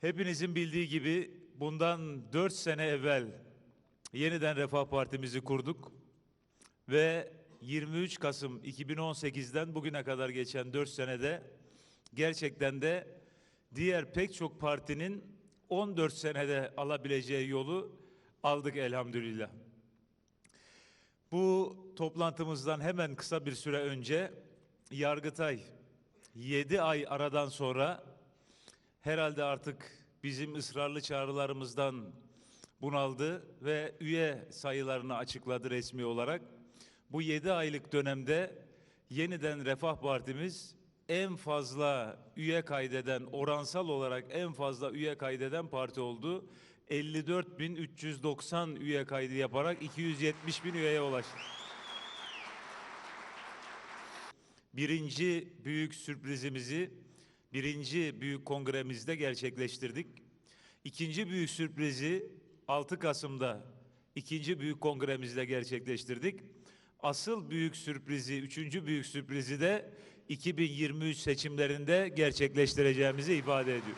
Hepinizin bildiği gibi bundan 4 sene evvel yeniden Refah Partimizi kurduk ve 23 Kasım 2018'den bugüne kadar geçen 4 senede gerçekten de diğer pek çok partinin 14 senede alabileceği yolu aldık elhamdülillah. Bu toplantımızdan hemen kısa bir süre önce Yargıtay 7 ay aradan sonra herhalde artık bizim ısrarlı çağrılarımızdan bunaldı ve üye sayılarını açıkladı resmi olarak. Bu 7 aylık dönemde yeniden Refah Partimiz en fazla üye kaydeden, oransal olarak en fazla üye kaydeden parti oldu. 54.390 üye kaydı yaparak 270 bin üyeye ulaştı. Birinci büyük sürprizimizi birinci büyük kongremizde gerçekleştirdik. İkinci büyük sürprizi 6 Kasım'da ikinci büyük kongremizde gerçekleştirdik. Asıl büyük sürprizi, üçüncü büyük sürprizi de 2023 seçimlerinde gerçekleştireceğimizi ifade ediyor.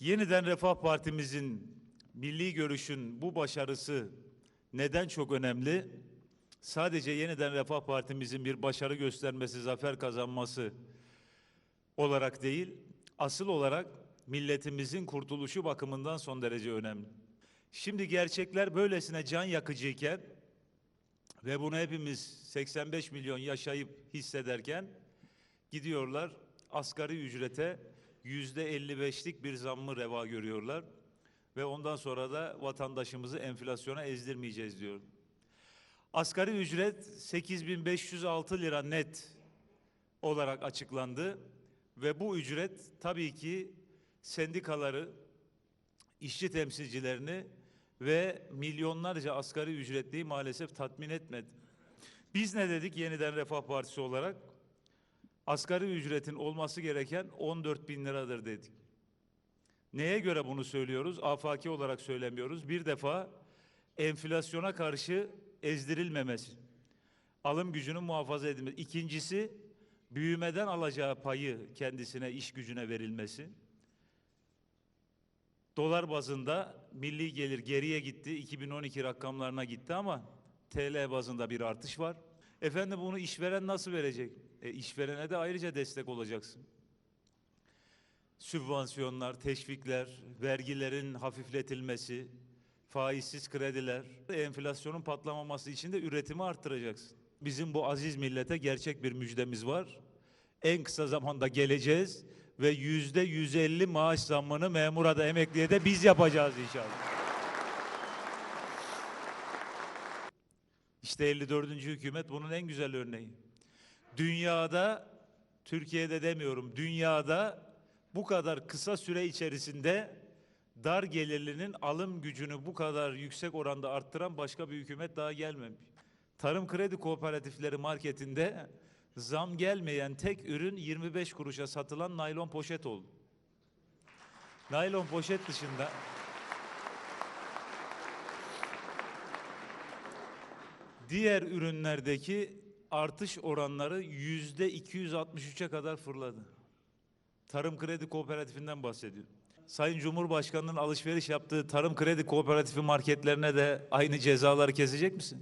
Yeniden Refah Partimizin milli görüşün bu başarısı neden çok önemli? Sadece yeniden Refah Partimizin bir başarı göstermesi, zafer kazanması olarak değil, asıl olarak milletimizin kurtuluşu bakımından son derece önemli. Şimdi gerçekler böylesine can yakıcıyken ve bunu hepimiz 85 milyon yaşayıp hissederken gidiyorlar asgari ücrete yüzde 55'lik bir zammı reva görüyorlar ve ondan sonra da vatandaşımızı enflasyona ezdirmeyeceğiz diyor. Asgari ücret 8506 lira net olarak açıklandı ve bu ücret tabii ki sendikaları, işçi temsilcilerini ve milyonlarca asgari ücretliyi maalesef tatmin etmedi. Biz ne dedik yeniden Refah Partisi olarak? Asgari ücretin olması gereken 14 bin liradır dedik. Neye göre bunu söylüyoruz? Afaki olarak söylemiyoruz. Bir defa enflasyona karşı ezdirilmemesi, alım gücünün muhafaza edilmesi. İkincisi büyümeden alacağı payı kendisine iş gücüne verilmesi. Dolar bazında milli gelir geriye gitti. 2012 rakamlarına gitti ama TL bazında bir artış var. Efendim bunu işveren nasıl verecek? E, işverene de ayrıca destek olacaksın. Sübvansiyonlar, teşvikler, vergilerin hafifletilmesi, faizsiz krediler, enflasyonun patlamaması için de üretimi arttıracaksın. Bizim bu aziz millete gerçek bir müjdemiz var. En kısa zamanda geleceğiz ve yüzde 150 maaş zammını memura da emekliye de biz yapacağız inşallah. İşte 54. hükümet bunun en güzel örneği. Dünyada, Türkiye'de demiyorum, dünyada bu kadar kısa süre içerisinde dar gelirlinin alım gücünü bu kadar yüksek oranda arttıran başka bir hükümet daha gelmemiş. Tarım Kredi Kooperatifleri marketinde zam gelmeyen tek ürün 25 kuruşa satılan naylon poşet oldu. Naylon poşet dışında diğer ürünlerdeki artış oranları yüzde 263'e kadar fırladı. Tarım Kredi Kooperatifinden bahsediyorum. Sayın Cumhurbaşkanı'nın alışveriş yaptığı Tarım Kredi Kooperatifi marketlerine de aynı cezaları kesecek misin?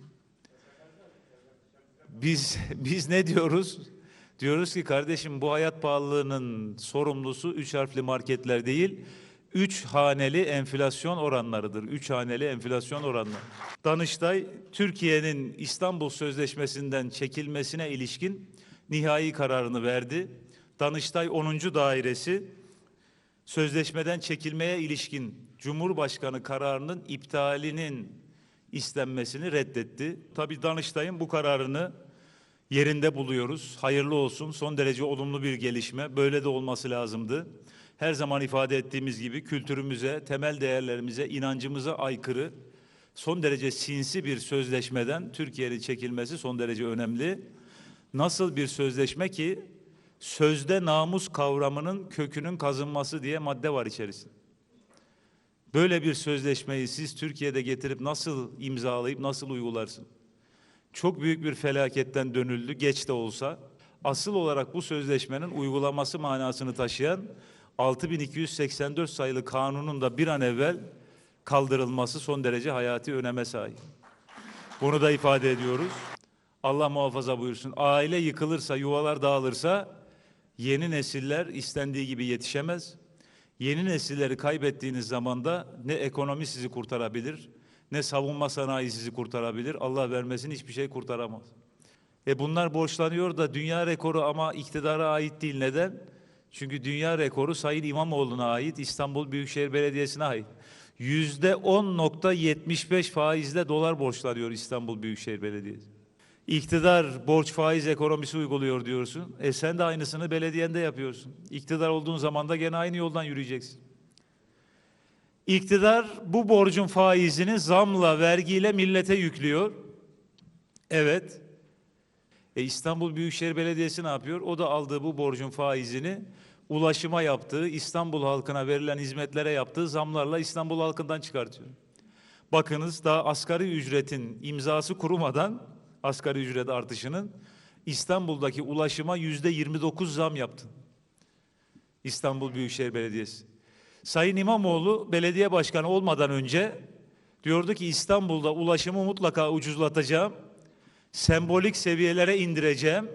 Biz biz ne diyoruz? Diyoruz ki kardeşim bu hayat pahalılığının sorumlusu üç harfli marketler değil, üç haneli enflasyon oranlarıdır. Üç haneli enflasyon oranları. Danıştay, Türkiye'nin İstanbul Sözleşmesi'nden çekilmesine ilişkin nihai kararını verdi. Danıştay 10. Dairesi sözleşmeden çekilmeye ilişkin Cumhurbaşkanı kararının iptalinin istenmesini reddetti. Tabii Danıştay'ın bu kararını yerinde buluyoruz. Hayırlı olsun. Son derece olumlu bir gelişme. Böyle de olması lazımdı. Her zaman ifade ettiğimiz gibi kültürümüze, temel değerlerimize, inancımıza aykırı son derece sinsi bir sözleşmeden Türkiye'nin çekilmesi son derece önemli. Nasıl bir sözleşme ki sözde namus kavramının kökünün kazınması diye madde var içerisinde. Böyle bir sözleşmeyi siz Türkiye'de getirip nasıl imzalayıp nasıl uygularsın? çok büyük bir felaketten dönüldü geç de olsa. Asıl olarak bu sözleşmenin uygulaması manasını taşıyan 6284 sayılı kanunun da bir an evvel kaldırılması son derece hayati öneme sahip. Bunu da ifade ediyoruz. Allah muhafaza buyursun. Aile yıkılırsa, yuvalar dağılırsa yeni nesiller istendiği gibi yetişemez. Yeni nesilleri kaybettiğiniz zaman da ne ekonomi sizi kurtarabilir, ne savunma sanayi sizi kurtarabilir. Allah vermesin hiçbir şey kurtaramaz. E bunlar borçlanıyor da dünya rekoru ama iktidara ait değil. Neden? Çünkü dünya rekoru Sayın İmamoğlu'na ait, İstanbul Büyükşehir Belediyesi'ne ait. Yüzde 10.75 faizle dolar borçlanıyor İstanbul Büyükşehir Belediyesi. İktidar borç faiz ekonomisi uyguluyor diyorsun. E sen de aynısını belediyende yapıyorsun. İktidar olduğun zaman da gene aynı yoldan yürüyeceksin. İktidar bu borcun faizini zamla, vergiyle millete yüklüyor. Evet. E İstanbul Büyükşehir Belediyesi ne yapıyor? O da aldığı bu borcun faizini ulaşıma yaptığı, İstanbul halkına verilen hizmetlere yaptığı zamlarla İstanbul halkından çıkartıyor. Bakınız daha asgari ücretin imzası kurumadan asgari ücret artışının İstanbul'daki ulaşıma yüzde 29 zam yaptı. İstanbul Büyükşehir Belediyesi. Sayın İmamoğlu belediye başkanı olmadan önce diyordu ki İstanbul'da ulaşımı mutlaka ucuzlatacağım. Sembolik seviyelere indireceğim.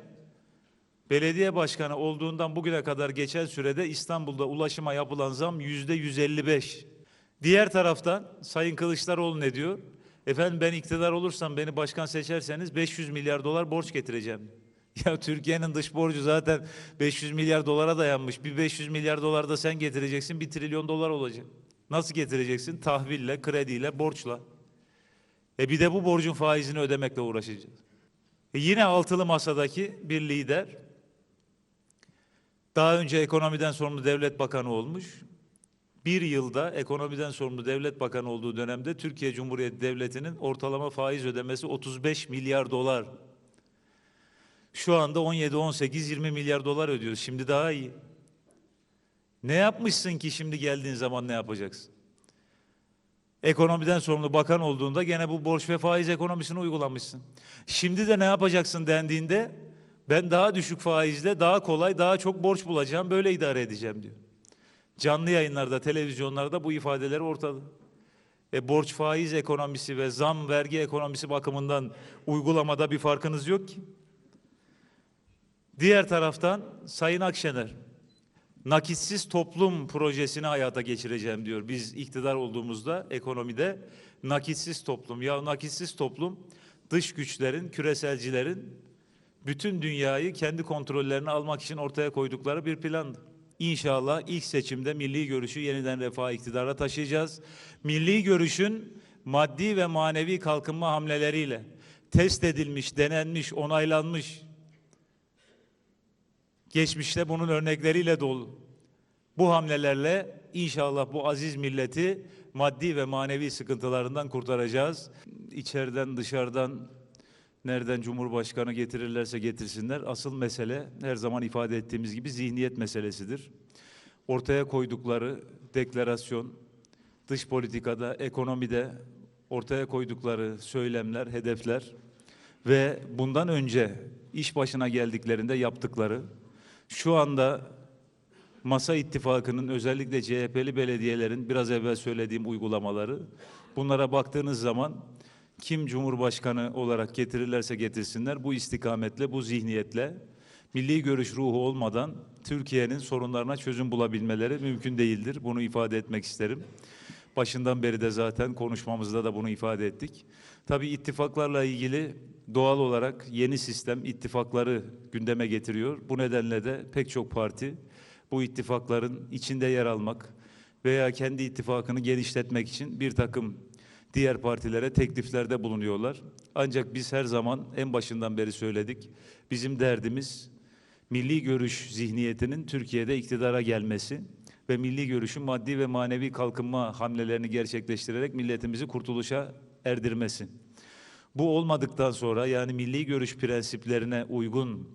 Belediye başkanı olduğundan bugüne kadar geçen sürede İstanbul'da ulaşıma yapılan zam yüzde 155. Diğer taraftan Sayın Kılıçdaroğlu ne diyor? Efendim ben iktidar olursam beni başkan seçerseniz 500 milyar dolar borç getireceğim. Ya Türkiye'nin dış borcu zaten 500 milyar dolara dayanmış. Bir 500 milyar dolar da sen getireceksin, bir trilyon dolar olacak. Nasıl getireceksin? Tahville, krediyle, borçla. E bir de bu borcun faizini ödemekle uğraşacağız. E yine altılı masadaki bir lider daha önce ekonomiden sorumlu devlet bakanı olmuş. Bir yılda ekonomiden sorumlu devlet bakanı olduğu dönemde Türkiye Cumhuriyeti Devleti'nin ortalama faiz ödemesi 35 milyar dolar. Şu anda 17, 18, 20 milyar dolar ödüyoruz. Şimdi daha iyi. Ne yapmışsın ki şimdi geldiğin zaman ne yapacaksın? Ekonomiden sorumlu bakan olduğunda gene bu borç ve faiz ekonomisini uygulamışsın. Şimdi de ne yapacaksın dendiğinde ben daha düşük faizle daha kolay daha çok borç bulacağım böyle idare edeceğim diyor. Canlı yayınlarda, televizyonlarda bu ifadeleri ortada. E, borç faiz ekonomisi ve zam vergi ekonomisi bakımından uygulamada bir farkınız yok ki. Diğer taraftan Sayın Akşener nakitsiz toplum projesini hayata geçireceğim diyor. Biz iktidar olduğumuzda ekonomide nakitsiz toplum. Ya nakitsiz toplum dış güçlerin, küreselcilerin bütün dünyayı kendi kontrollerine almak için ortaya koydukları bir plandı. İnşallah ilk seçimde milli görüşü yeniden refah iktidara taşıyacağız. Milli görüşün maddi ve manevi kalkınma hamleleriyle test edilmiş, denenmiş, onaylanmış, geçmişte bunun örnekleriyle dolu. Bu hamlelerle inşallah bu aziz milleti maddi ve manevi sıkıntılarından kurtaracağız. İçeriden dışarıdan nereden Cumhurbaşkanı getirirlerse getirsinler. Asıl mesele her zaman ifade ettiğimiz gibi zihniyet meselesidir. Ortaya koydukları deklarasyon, dış politikada, ekonomide ortaya koydukları söylemler, hedefler ve bundan önce iş başına geldiklerinde yaptıkları şu anda Masa ittifakının özellikle CHP'li belediyelerin biraz evvel söylediğim uygulamaları bunlara baktığınız zaman kim Cumhurbaşkanı olarak getirirlerse getirsinler bu istikametle, bu zihniyetle milli görüş ruhu olmadan Türkiye'nin sorunlarına çözüm bulabilmeleri mümkün değildir. Bunu ifade etmek isterim. Başından beri de zaten konuşmamızda da bunu ifade ettik. Tabii ittifaklarla ilgili doğal olarak yeni sistem ittifakları gündeme getiriyor. Bu nedenle de pek çok parti bu ittifakların içinde yer almak veya kendi ittifakını genişletmek için bir takım diğer partilere tekliflerde bulunuyorlar. Ancak biz her zaman en başından beri söyledik. Bizim derdimiz milli görüş zihniyetinin Türkiye'de iktidara gelmesi ve milli görüşün maddi ve manevi kalkınma hamlelerini gerçekleştirerek milletimizi kurtuluşa erdirmesi. Bu olmadıktan sonra yani milli görüş prensiplerine uygun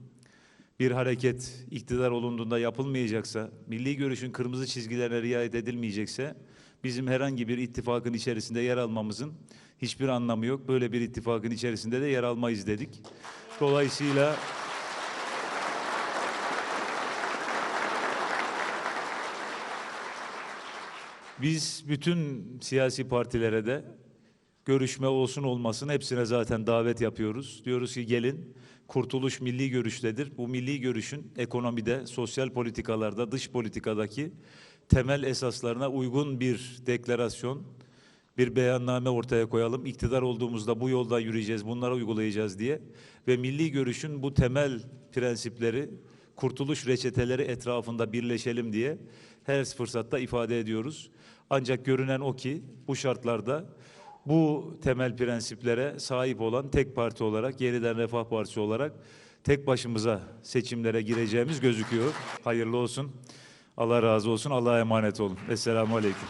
bir hareket iktidar olunduğunda yapılmayacaksa, milli görüşün kırmızı çizgilerine riayet edilmeyecekse bizim herhangi bir ittifakın içerisinde yer almamızın hiçbir anlamı yok. Böyle bir ittifakın içerisinde de yer almayız dedik. Dolayısıyla biz bütün siyasi partilere de görüşme olsun olmasın hepsine zaten davet yapıyoruz. Diyoruz ki gelin kurtuluş milli görüştedir. Bu milli görüşün ekonomide, sosyal politikalarda, dış politikadaki temel esaslarına uygun bir deklarasyon, bir beyanname ortaya koyalım. İktidar olduğumuzda bu yolda yürüyeceğiz, bunları uygulayacağız diye ve milli görüşün bu temel prensipleri, kurtuluş reçeteleri etrafında birleşelim diye her fırsatta ifade ediyoruz. Ancak görünen o ki bu şartlarda bu temel prensiplere sahip olan tek parti olarak, yeniden Refah Partisi olarak tek başımıza seçimlere gireceğimiz gözüküyor. Hayırlı olsun. Allah razı olsun. Allah'a emanet olun. Esselamu Aleyküm.